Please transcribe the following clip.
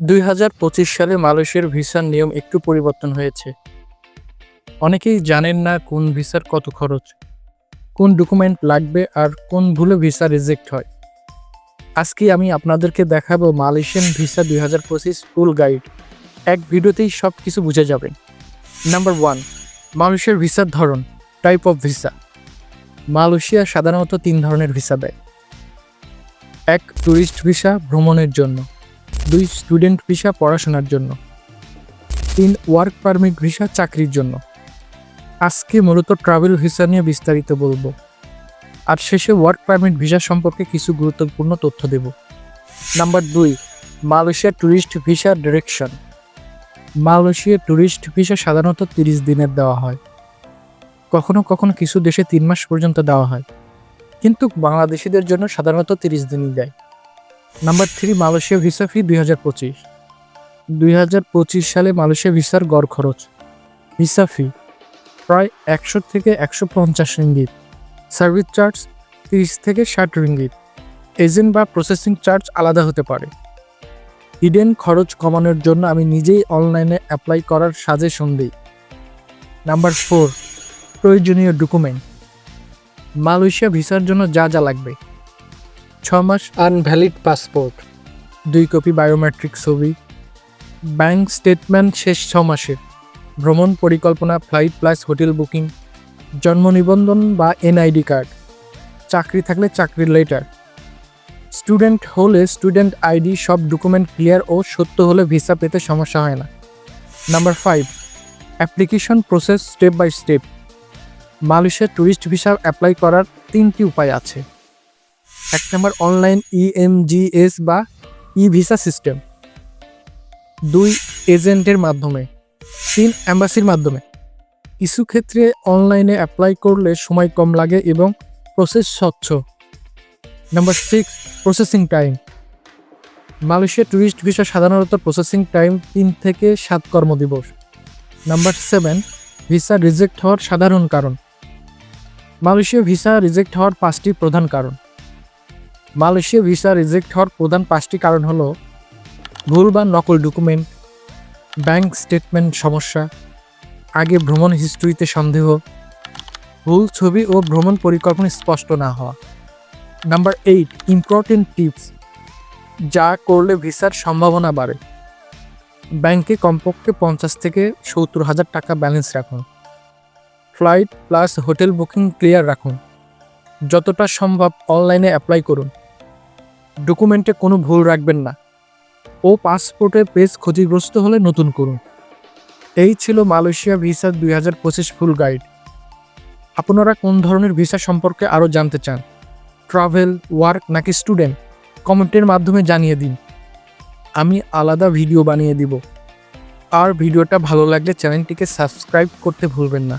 দুই হাজার পঁচিশ সালে মালয়েশিয়ার ভিসার নিয়ম একটু পরিবর্তন হয়েছে। অনেকেই জানেন না কোন ভিসার কত খরচ, কোন ডকুমেন্ট লাগবে আর কোন ভুলে ভিসা রিজেক্ট হয়। আজকে আমি আপনাদেরকে দেখাবো মালয়েশিয়ান ভিসা দুই হাজার পঁচিশ ফুল গাইড। এক ভিডিওতেই সব কিছু বুঝে যাবেন। নাম্বার ওয়ান, মালয়েশিয়ার ভিসার ধরন টাইপ অফ ভিসা মালয়েশিয়া সাধারণত তিন ধরনের ভিসা দেয়। এক ট্যুরিস্ট ভিসা ভ্রমণের জন্য। দুই স্টুডেন্ট ভিসা পড়াশোনার জন্য। তিন ওয়ার্ক পারমিট ভিসা চাকরির জন্য। আজকে মূলত ট্রাভেল ভিসা নিয়ে বিস্তারিত বলব। আর শেষে ওয়ার্ক পারমিট ভিসা সম্পর্কে কিছু গুরুত্বপূর্ণ তথ্য দেব। নাম্বার দুই, Malaysia tourist visa direction Malaysia tourist visa সাধারণত তিরিশ দিনের দেওয়া হয়। কখনো কখনো কিছু দেশে তিন মাস পর্যন্ত দেওয়া হয়। কিন্তু বাংলাদেশিদের জন্য সাধারণত তিরিশ দিনই দেয়। Number three Malaysia visa fee দুই হাজার পঁচিশ। দুই হাজার পঁচিশ সালে মালয়েশিয়া ভিসার গড় খরচ ভিসা ফি প্রায় একশো থেকে একশো পঞ্চাশ রিঙ্গিত। সার্ভিস চার্জ তিরিশ থেকে ষাট রিঙ্গিত। এজেন্ট বা প্রসেসিং চার্জ আলাদা হতে পারে। হিডেন খরচ কমানোর জন্য আমি নিজেই অনলাইনে অ্যাপ্লাই করার সাজেশন দিই। নাম্বার ফোর প্রয়োজনীয় ডকুমেন্ট মালয়েশিয়া ভিসার জন্য যা যা লাগবে। মাস আনভ্যালিড পাসপোর্ট। দুই কপি বায়োমেট্রিক ছবি। ব্যাংক স্টেটমেন্ট শেষ ছ মাসের ভ্রমণ পরিকল্পনা ফ্লাইট প্লাস হোটেল বুকিং। জন্ম নিবন্ধন বা এনআইডি কার্ড। চাকরি থাকলে চাকরির লেটার। স্টুডেন্ট হলে স্টুডেন্ট আইডি সব ডকুমেন্ট ক্লিয়ার ও সত্য হলে ভিসা পেতে সমস্যা হয় না। Number five application process step by step. মালয়েশিয়ার ট্যুরিস্ট ভিসা অ্যাপ্লাই করার তিনটি উপায় আছে। এক নম্বর অনলাইন ইএমজিএস বা ই ভিসা সিস্টেম দুই, এজেন্টের মাধ্যমে। তিন, অ্যাম্বাসির মাধ্যমে। কিছু ক্ষেত্রে অনলাইনে অ্যাপ্লাই করলে সময় কম লাগে এবং প্রসেস স্বচ্ছ। Number six processing time Malaysia tourist visa সাধারণত প্রসেসিং টাইম তিন থেকে সাত কর্মদিবস। নাম্বার সেভেন ভিসা রিজেক্ট হওয়ার সাধারণ কারণ। মালয়েশিয়া ভিসা রিজেক্ট হওয়ার পাঁচটি প্রধান কারণ। মালয়েশিয়া ভিসা রিজেক্ট হওয়ার প্রধান পাঁচটি কারণ হলো ভুল বা নকল ডকুমেন্ট, ব্যাংক স্টেটমেন্ট সমস্যা, আগে ভ্রমণ হিস্ট্রিতে সন্দেহ, ভুল ছবি ও ভ্রমণ পরিকল্পনা স্পষ্ট না হওয়া। নাম্বার এইট, ইম্পর্টেন্ট টিপস, যা করলে ভিসার সম্ভাবনা বাড়ে। ব্যাংকে কমপক্ষে পঞ্চাশ থেকে সত্তর হাজার টাকা ব্যালেন্স রাখুন। Flight plus hotel booking clear রাখুন। যতটা সম্ভব অনলাইনে অ্যাপ্লাই করুন। ডকুমেন্টে কোনো ভুল রাখবেন না। ও পাসপোর্টের পেজ ক্ষতিগ্রস্ত হলে নতুন করুন। এই ছিল মালয়েশিয়া ভিসা দুই হাজার পঁচিশ ফুল গাইড। আপনারা কোন ধরনের ভিসা সম্পর্কে আরও জানতে চান? ট্রাভেল, ওয়ার্ক নাকি স্টুডেন্ট? কমেন্টের মাধ্যমে জানিয়ে দিন। আমি আলাদা ভিডিও বানিয়ে দিব। আর ভিডিওটা ভালো লাগলে চ্যানেলটিকে সাবস্ক্রাইব করতে ভুলবেন না।